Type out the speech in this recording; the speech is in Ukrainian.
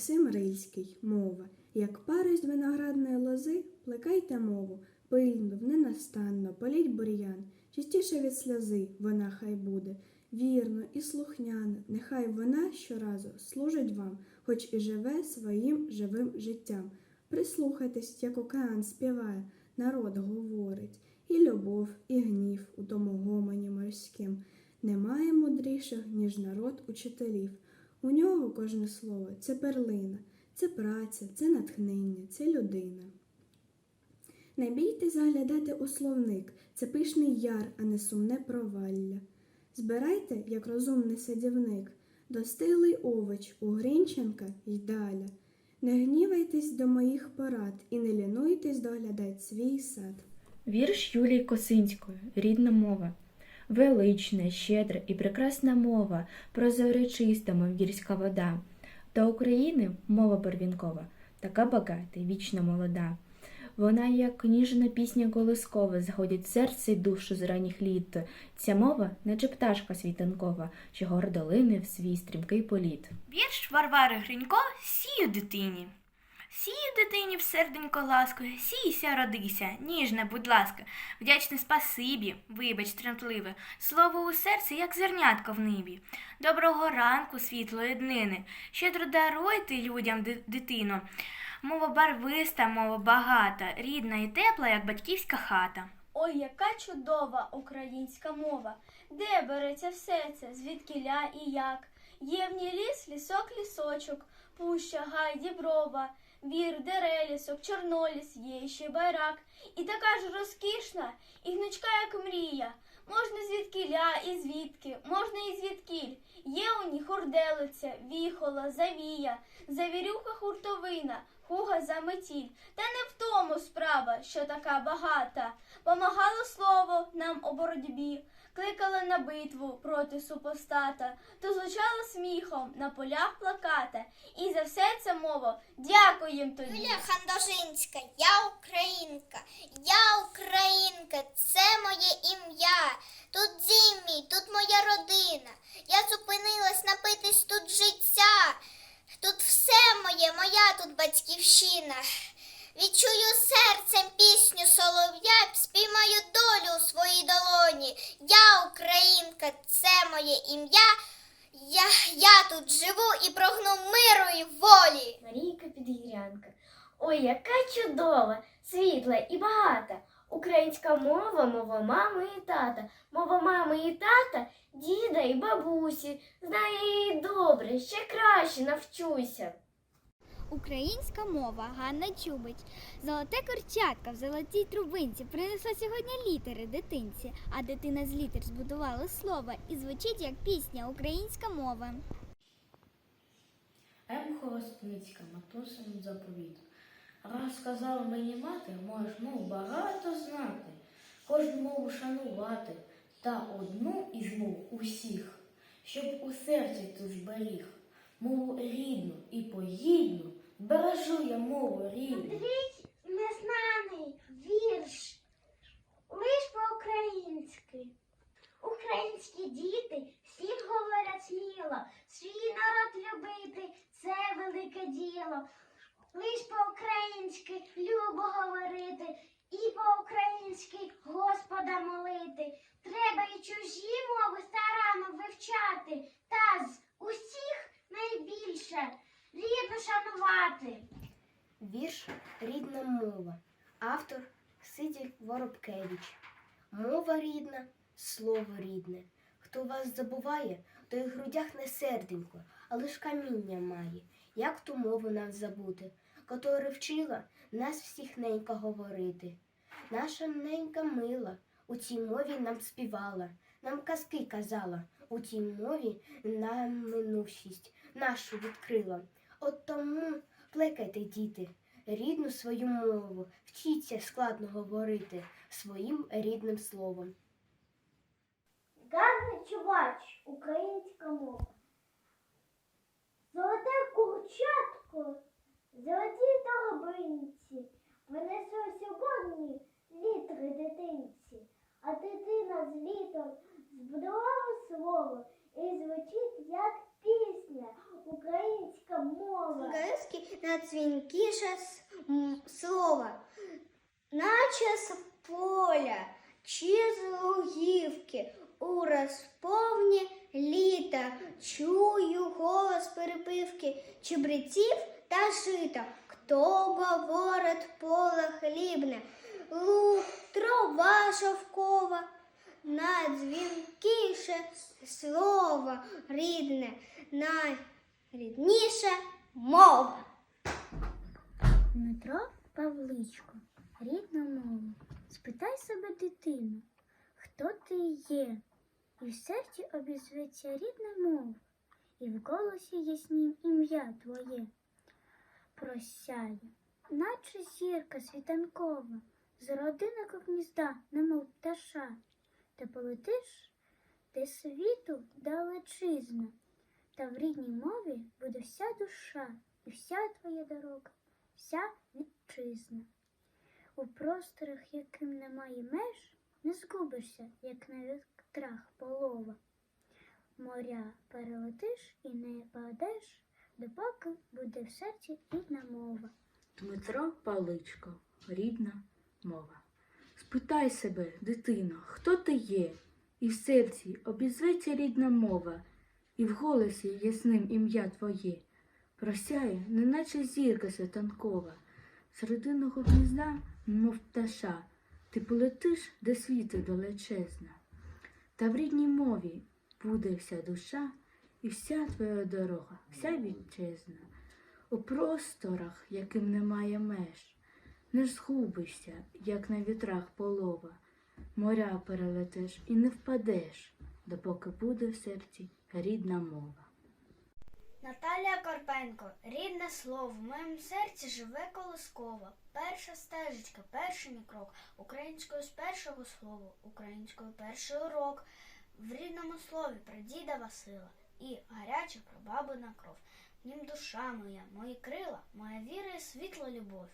Максим Рильський. Мова. Як парость виноградної лози, плекайте мову, пильно, ненастанно, політь бур'ян. Частіше від сльози вона хай буде, вірно і слухняна, нехай вона щоразу служить вам, хоч і живе своїм живим життям. Прислухайтесь, як океан співає, народ говорить, і любов, і гнів у тому гомоні морським. Немає мудріших, ніж народ учителів. У нього кожне слово це перлина, це праця, це натхнення, це людина. Не бійтесь заглядати у словник, це пишний яр, а не сумне провалля. Збирайте, як розумний садівник, достиглий овоч у Грінченка й далі. Не гнівайтесь до моїх порад і не лінуйтесь доглядать свій сад. Вірш Юлії Косинської Рідна мова. Велична, щедра і прекрасна мова, прозора чиста, мов гірська вода. Та України мова первінкова, така багата, і вічно молода. Вона, як ніжна пісня колискова, заходить серце й душу з ранніх літ. Ця мова, наче пташка світанкова, що гордо лине в свій стрімкий політ. Вірш Варвари Гринько сію дитині. Сію дитині в серденько ласкою, сійся, родися, ніжна, будь ласка, вдячне спасибі, вибач тремтливе, слово у серці, як зернятко в небі. Доброго ранку, світлої днини, щедро даруйте людям ди- дитину. Мова барвиста, мова багата, рідна і тепла, як батьківська хата. Ой, яка чудова українська мова! Де береться все це, звідкіля і як? Є в ній ліс, лісок, лісочок, пуща, гай, діброва, вір, дерелісок, чорноліс, є ще байрак. І така ж розкішна, і гнучка, як мрія. Можна звідкіля і звідки, можна і звідкіль. Є у ній хурделиця, віхола, завія, завірюха хуртовина, хуга заметіль. Та не в тому справа, що така багата. Помагало слово нам у боротьбі, кликали на битву проти супостата, то звучало сміхом на полях плаката. І за все це мова дякуєм тобі. Юлія Хандожинська, я українка, я українка, це моє ім'я. Тут дім мій, тут моя родина. Я зупинилась напитись тут життя. Тут все моє, моя тут батьківщина. Відчую серцем пісню солов'я, спіймаю долю у своїй долоні. Я українка, це моє ім'я. Я, я тут живу і прагну миру і волі. Марійка Підгірянка. Ой, яка чудова, світла і багата. Українська мова, мова мами і тата, мова мами і тата, діда і бабусі. Знаю її добре, ще краще навчуся. Українська мова Ганна Чубич. Золоте курчатка в золотій трубинці принесла сьогодні літери дитинці, а дитина з літер збудувала слово і звучить як пісня українська мова. М. Холостницька, матусин заповіт. Раз сказала мені мати, можеш мов багато знати, кожну мову шанувати, та одну із мов усіх, щоб у серці ти зберіг, мову рідну і погідну, бережу я мову рідну. Андрій незнаний вірш, лиш по-українськи. Українські діти всі говорять сміло, свій народ любити це велике діло. Лиш по-українськи любо говорити і по-українськи Господа молити. Треба і чужі мови старанно вивчати, та з усіх найбільше рідно шанувати. Вірш Рідна мова. Автор Сиділь Воробкевич. Мова рідна, слово рідне. Хто вас забуває, той в грудях не серденько, а лиш каміння має. Як ту мову нам забути, котора вчила нас всіх ненька говорити. Наша ненька мила у цій мові нам співала, нам казки казала, у тій мові нам минувшість нашу відкрила. От тому плекайте, діти, рідну свою мову, вчіться складно говорити своїм рідним словом. Ганна Чубач, українська мова. Золоте курчатко, золоті торбинці, принесло сьогодні літри дитинці, а дитина з літом збудувала слово і звучить як пісня, українська мова. найдзвінкіше с- м, слово, наче з поля чи з лугівки у розповні літа чую голос перепивки чебреців та жита. Хто говорить поле хлібне, луг, трава шовкова, найдзвінкіше слово рідне, найрідніша мова. Дмитро Павличко, рідна мова. Спитай себе, дитину, хто ти є, і в серці обізветься рідна мова, і в голосі яснім ім'я твоє. Просяє, наче зірка світанкова, з родинок гнізда, немов пташа, ти полетиш, де світу далечизна, та в рідній мові буде вся душа і вся твоя дорога вся вітчизна. У просторах, яким немає меж, не згубишся, як на вітрах полова. Моря перелетиш і не падеш, допоки буде в серці рідна мова. Дмитро Павличко, рідна мова. Спитай себе, дитино, хто ти є, і в серці обізветься рідна мова, і в голосі ясним ім'я твоє. Просяє, неначе зірка світанкова, з родинного гнізда, мов пташа, ти полетиш, де світу далечезна. Та в рідній мові буде вся душа і вся твоя дорога, вся вітчизна. У просторах, яким немає меж, не згубишся, як на вітрах полова, моря перелетиш і не впадеш, допоки буде в серці рідна мова. Наталія Карпенко, рідне слово, в моєму серці живе колискова. Перша стежечка, перший мій крок, українською з першого слова, українською перший урок. В рідному слові про діда Васила і гаряча про бабина кров. В нім душа моя, мої крила, моя віра і світла любов.